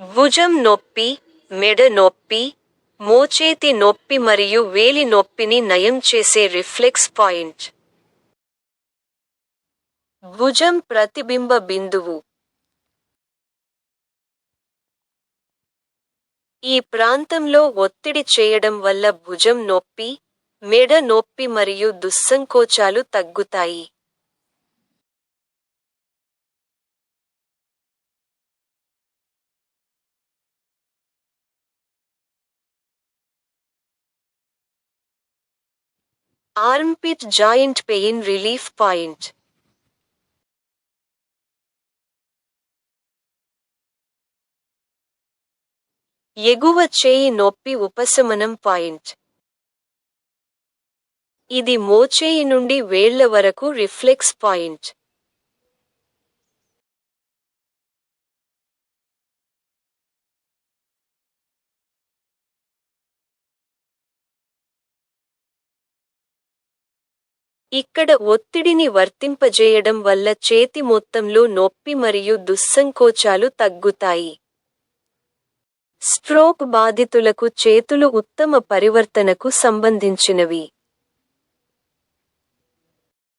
భుజం నొప్పి మెడ నొప్పి మోచేతి నొప్పి మరియు వేలి నొప్పిని నయం చేసే రిఫ్లెక్స్ పాయింట్. భుజం ప్రతిబింబ బిందువు. ఈ ప్రాంతంలో ఒత్తిడి చేయడం వల్ల భుజం నొప్పి మెడ నొప్పి మరియు దుస్సంకోచాలు తగ్గుతాయి. Armpit joint pain relief point. ఎగువ చేయి నొప్పి ఉపశమనం పాయింట్. ఇది మోచేయి నుండి వేళ్ళ వరకు రిఫ్లెక్స్ పాయింట్. ఇక్కడ ఒత్తిడిని వర్తింపజేయడం వల్ల చేతి మొత్తంలో నొప్పి మరియు దుస్సంకోచాలు తగ్గుతాయి. స్ట్రోక్ బాధితులకు చేతులు ఉత్తమ పరివర్తనకు సంబంధించినవి.